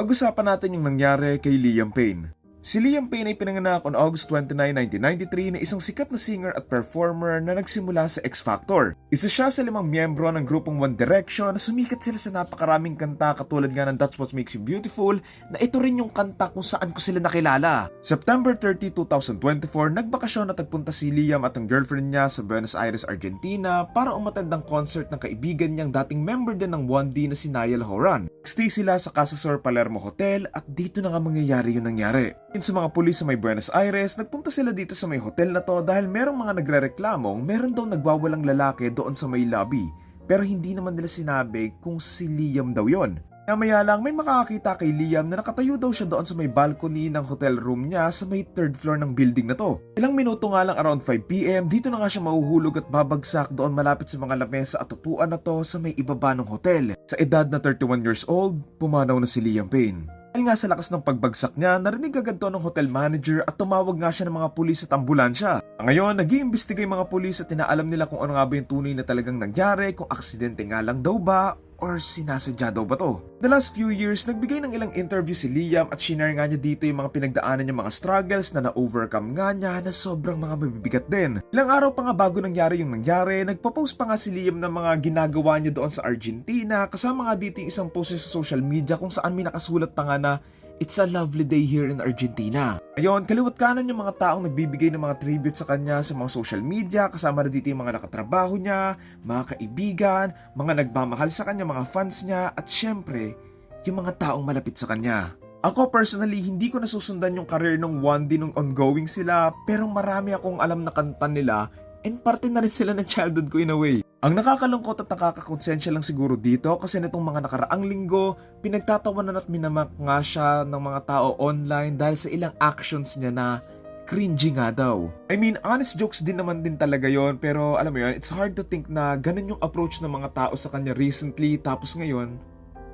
Pag-usapan natin yung nangyari kay Liam Payne. Si Liam Payne ay pinanganak on August 29, 1993 na isang sikat na singer at performer na nagsimula sa X Factor. Isa siya sa limang miyembro ng grupong One Direction na sumikat sila sa napakaraming kanta katulad nga ng That's What Makes You Beautiful na ito rin yung kanta kung saan ko sila nakilala. September 30, 2024, nagbakasyon at nagpunta si Liam at ang girlfriend niya sa Buenos Aires, Argentina para umatend ng concert ng kaibigan niyang dating member din ng 1D na si Niall Horan. Stay sila sa Casa Sur Palermo Hotel at dito na nga mangyayari yung nangyari. Yun sa mga pulis sa may Buenos Aires, nagpunta sila dito sa may hotel na to dahil merong mga nagre-reklamong meron daw nagwawalang lalaki doon sa may lobby. Pero hindi naman nila sinabi kung si Liam daw yon. Maya lang may makakakita kay Liam na nakatayo daw siya doon sa may balcony ng hotel room niya sa may third floor ng building na to. Ilang minuto nga lang around 5pm, dito na nga siya mahuhulog at babagsak doon malapit sa mga lamesa at upuan na to sa may ibaba ng hotel. Sa edad na 31 years old, pumanaw na si Liam Payne. Dahil nga sa lakas ng pagbagsak niya, narinig agad to ng hotel manager at tumawag nga siya ng mga pulis at ambulansya. Ngayon, nag iimbestiga yung mga pulis at tinaalam nila kung ano nga ba yung tunay na talagang nangyari, kung aksidente nga lang daw ba, or sinasadya daw ba to? The last few years, nagbigay ng ilang interview si Liam at shinare nga niya dito yung mga pinagdaanan niya mga struggles na na-overcome nga niya na sobrang mga mabibigat din. Ilang araw pa nga bago nangyari yung nangyari, nagpo-post pa nga si Liam ng mga ginagawa niya doon sa Argentina kasama nga dito yung isang post sa social media kung saan may nakasulat pa nga na It's a lovely day here in Argentina. Ayun, kaliwat kanan yung mga taong nagbibigay ng mga tribute sa kanya sa mga social media, kasama na dito yung mga nakatrabaho niya, mga kaibigan, mga nagmamahal sa kanya, mga fans niya, at syempre, yung mga taong malapit sa kanya. Ako personally, hindi ko nasusundan yung career ng 1D nung ongoing sila, pero marami akong alam na kanta nila and parte na rin sila ng childhood ko in a way. Ang nakakalungkot at nakakakonsensya lang siguro dito kasi nitong mga nakaraang linggo, pinagtatawanan at minamak nga siya ng mga tao online dahil sa ilang actions niya na cringy nga daw. I mean, honest jokes din naman din talaga yon pero alam mo yun, it's hard to think na ganun yung approach ng mga tao sa kanya recently tapos ngayon,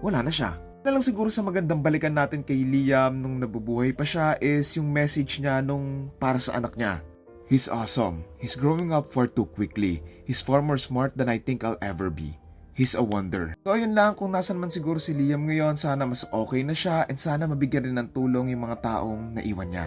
wala na siya. Na lang siguro sa magandang balikan natin kay Liam nung nabubuhay pa siya is yung message niya nung para sa anak niya. He's awesome. He's growing up far too quickly. He's far more smart than I think I'll ever be. He's a wonder. So ayun lang, kung nasan man siguro si Liam ngayon, sana mas okay na siya and sana mabigyan rin ng tulong yung mga taong naiwan niya.